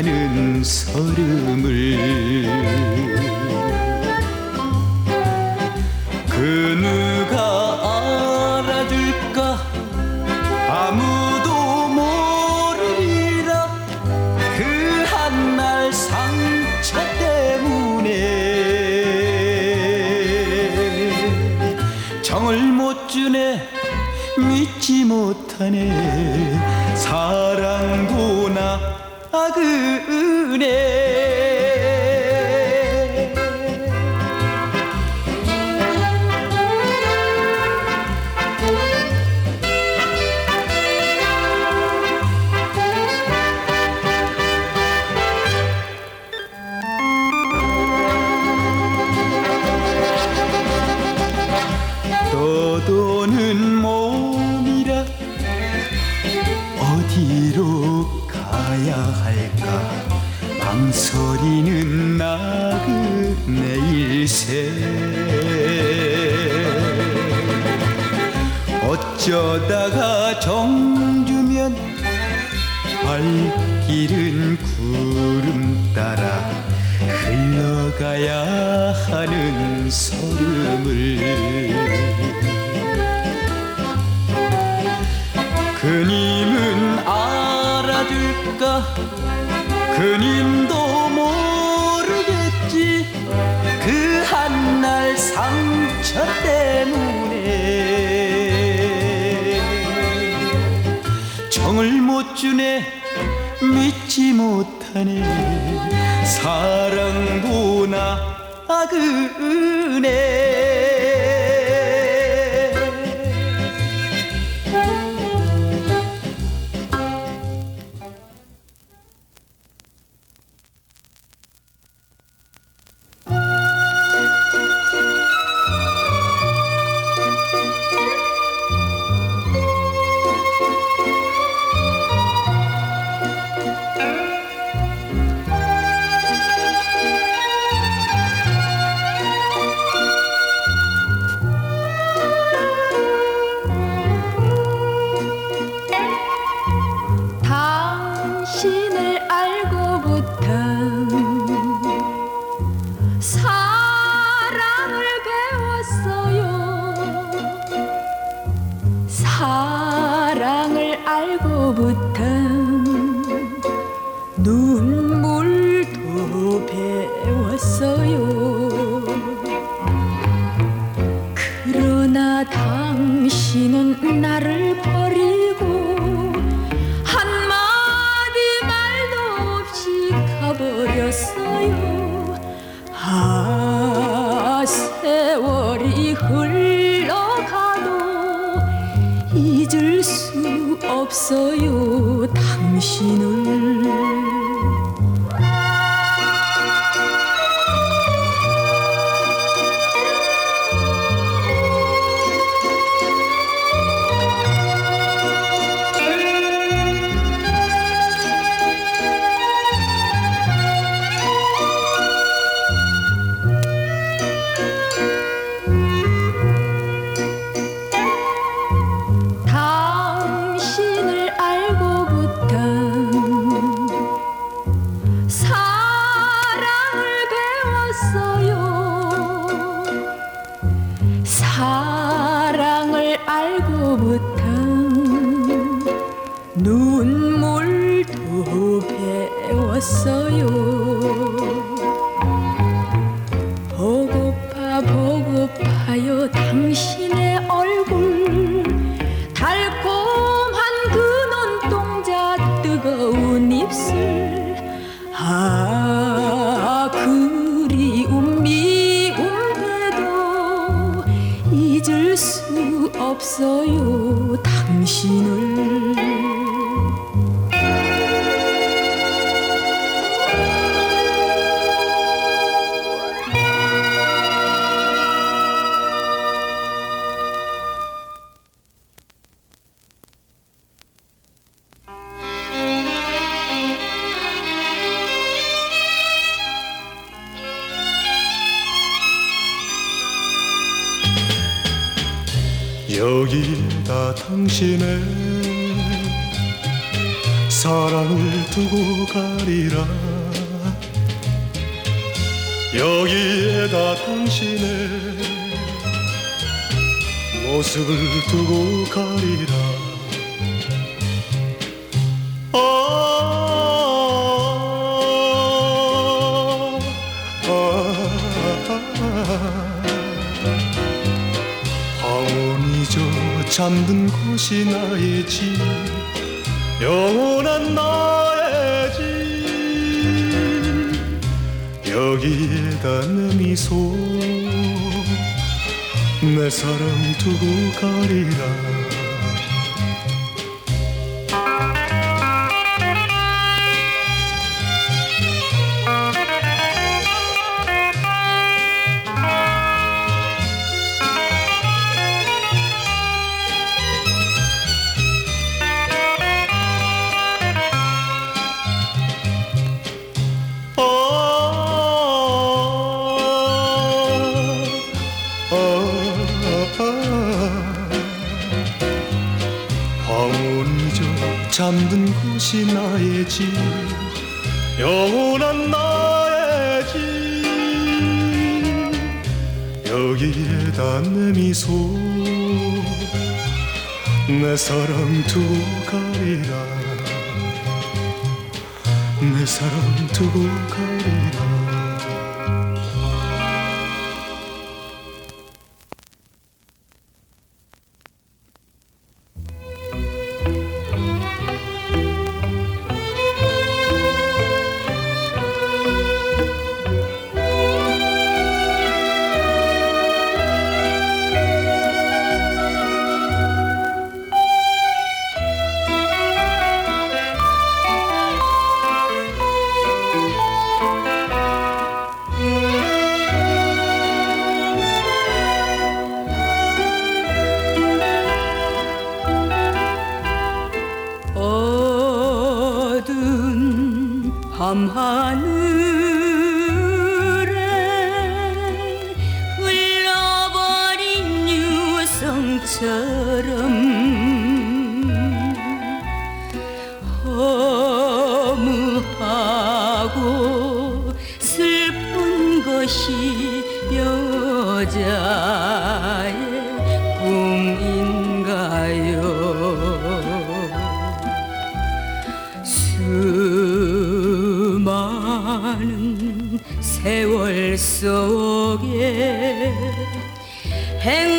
나는 서름을 그 눈. 살아야 할까? 망설이는 나그네 일세 어쩌다가 정주면 발길은 구름 따라 흘러가야 하는 소름을. 그님 보니까 그님도 모르겠지. 그 한 날 상처 때문에 정을 못 주네 믿지 못하네. 사랑보나 그 은혜 당신의 사랑을 두고 가리라. 여기에다 당신의 모습을 두고 가리라 잠든 곳이 나의 집 영원한 나의 집. 여기에다 내 미소 내 사랑 두고 가리라 사랑 두고 가리라. 내 사랑 두고 가리라 유성처럼 허무하고 슬픈 것이 여자의 꿈인가요? 수많은 세월 속에 행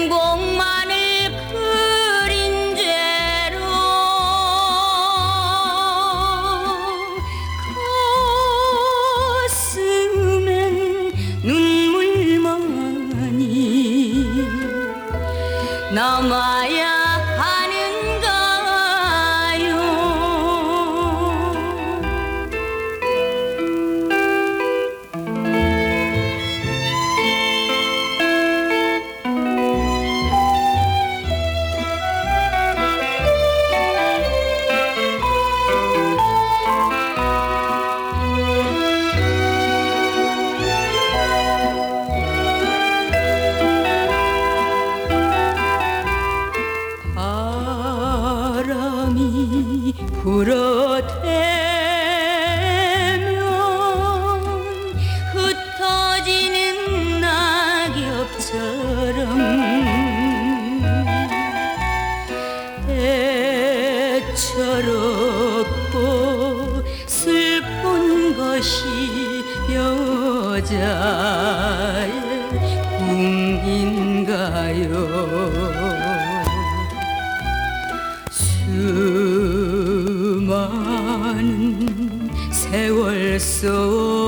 수많은 세월 속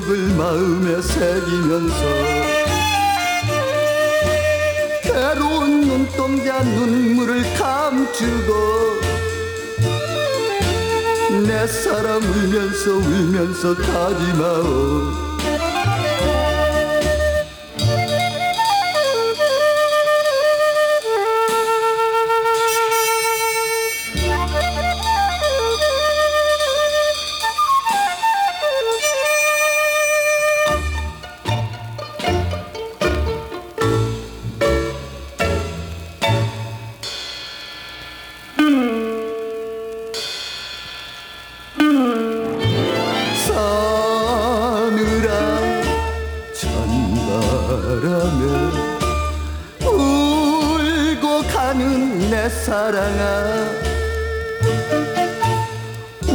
행복을 마음에 새기면서 괴로운 눈동자 눈물을 감추고 내 사랑 울면서 울면서 가지 마오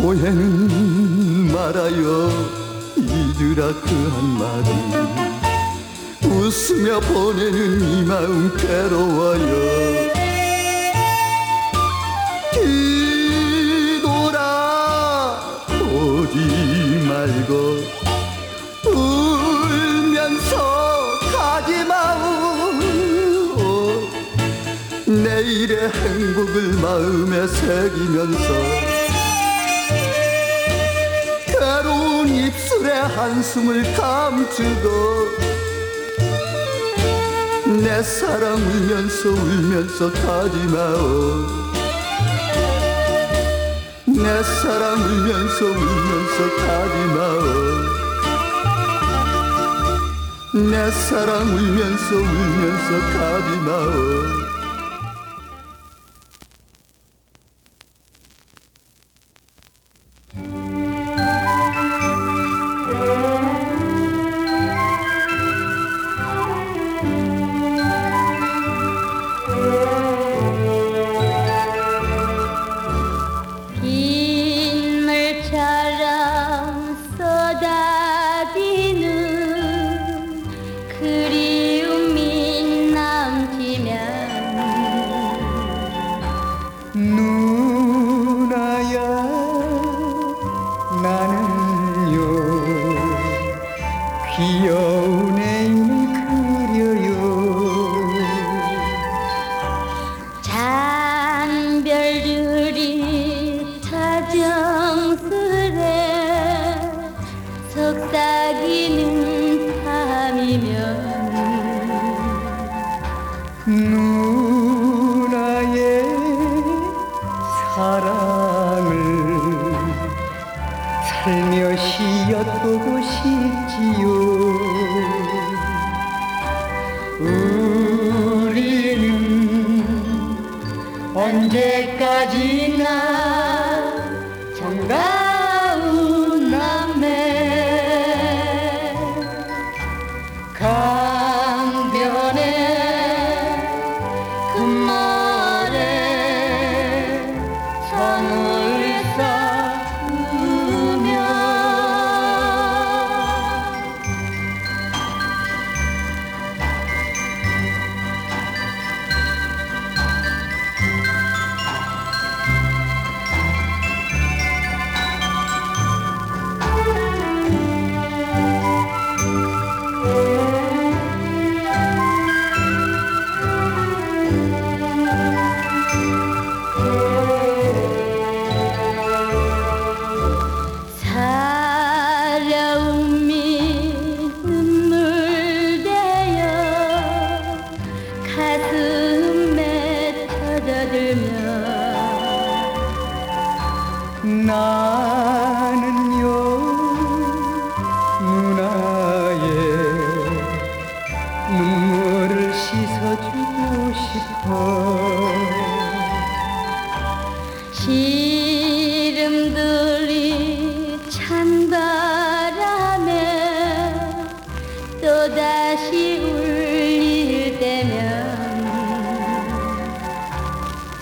오해는 말아요. 잊으라 그 한마디 웃으며 보내는 이 마음 괴로워요. 뒤돌아 보지 말고 울면서 가지 마오. 내일의 행복을 마음에 새기면서 한숨을 감추고 내 사랑 울면서 울면서 가지 마오. 내 사랑 울면서 울면서 가지 마오. 내 사랑 울면서 울면서 가지 마오 속삭이는 밤이면 누나의 사랑을 살며시 엿보고 싶지요. 우리는 언제까지나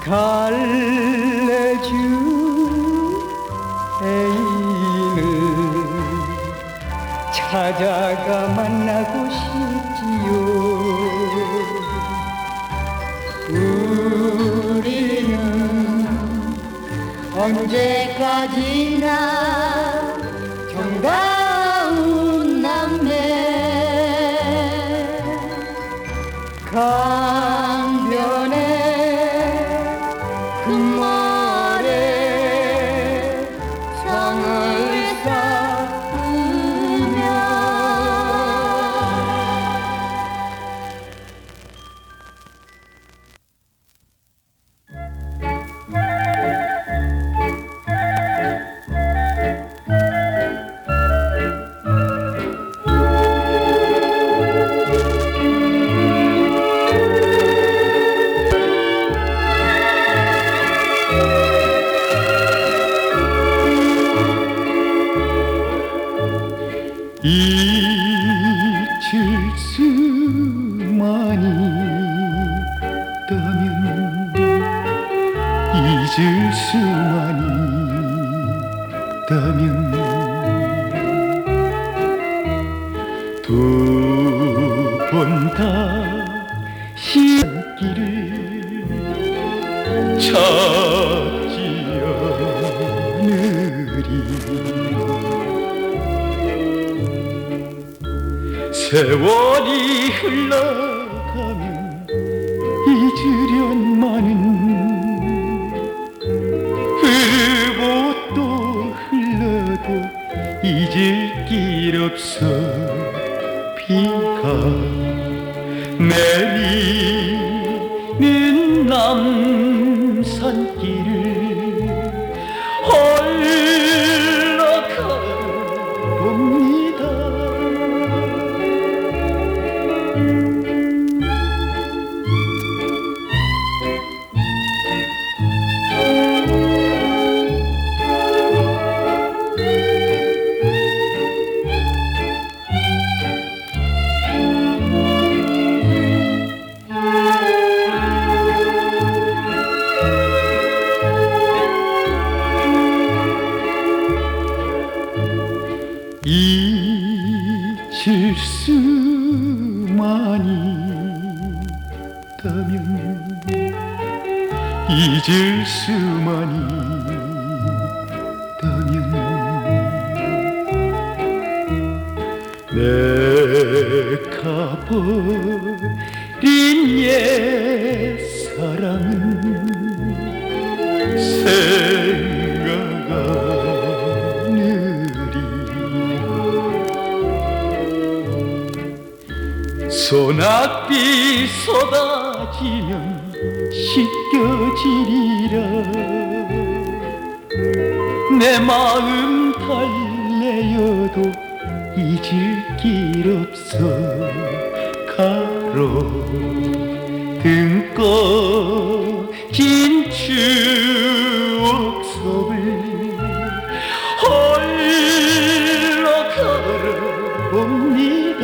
갈래주 애인을 찾아가 만나고 싶지요 우리는 언제까지나 정다 없어. 비가 내리 있다면 잊을 수만 있다면 내가 버린 옛사랑은 생각하느리 소낙비 쏟아지면 씻겨지리라. 내 마음 달래여도 잊을 길 없어. 가로 등꺼 긴 추억 속을 홀로 걸어봅니다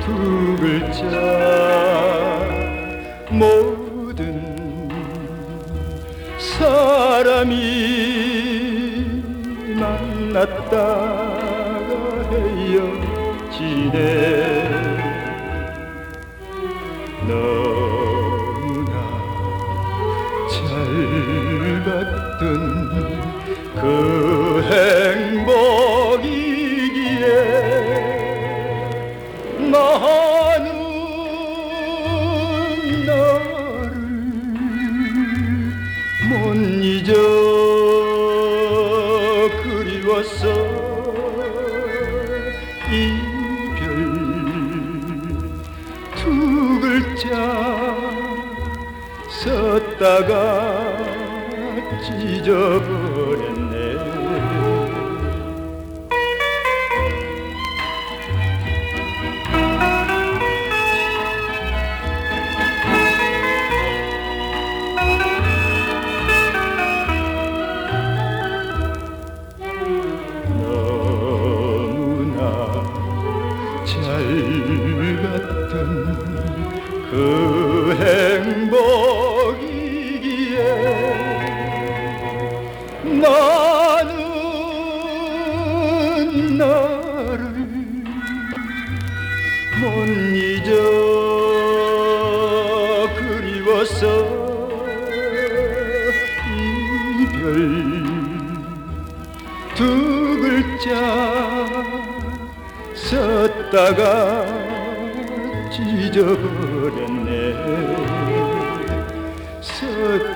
두 글자 모든 사람이 만났다가 헤어지네. 너 걷다가 찢어버렸네.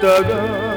Instagram.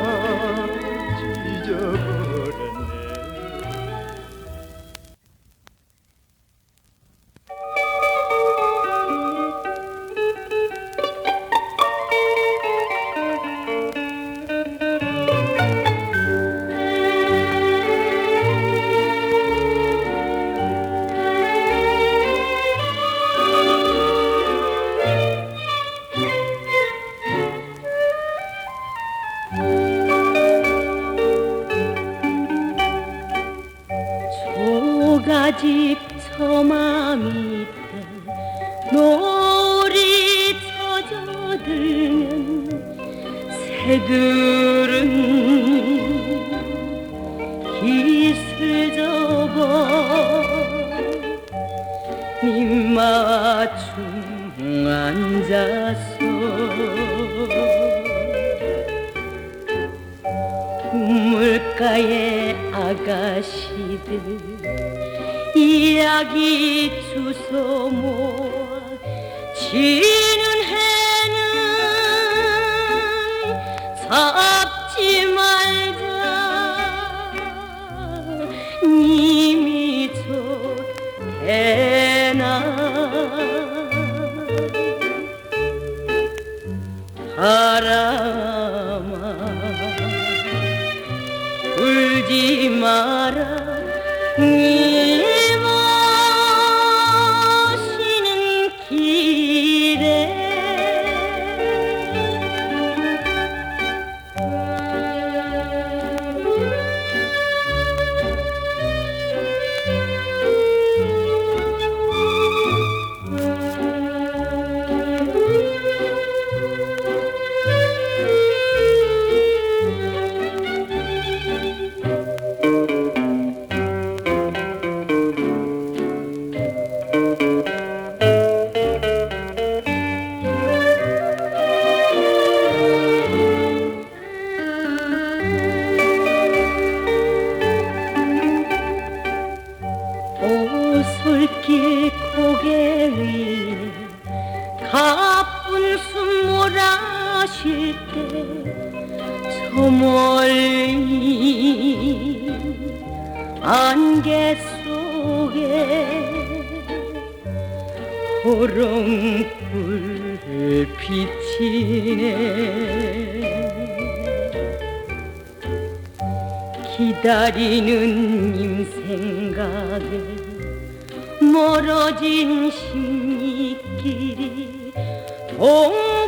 네 마중 앉아서 우물가의 아가씨들 이야기 주워 모아 지는 해는 사 비치네 기다리는 님 생각에 멀어진 심리길이 동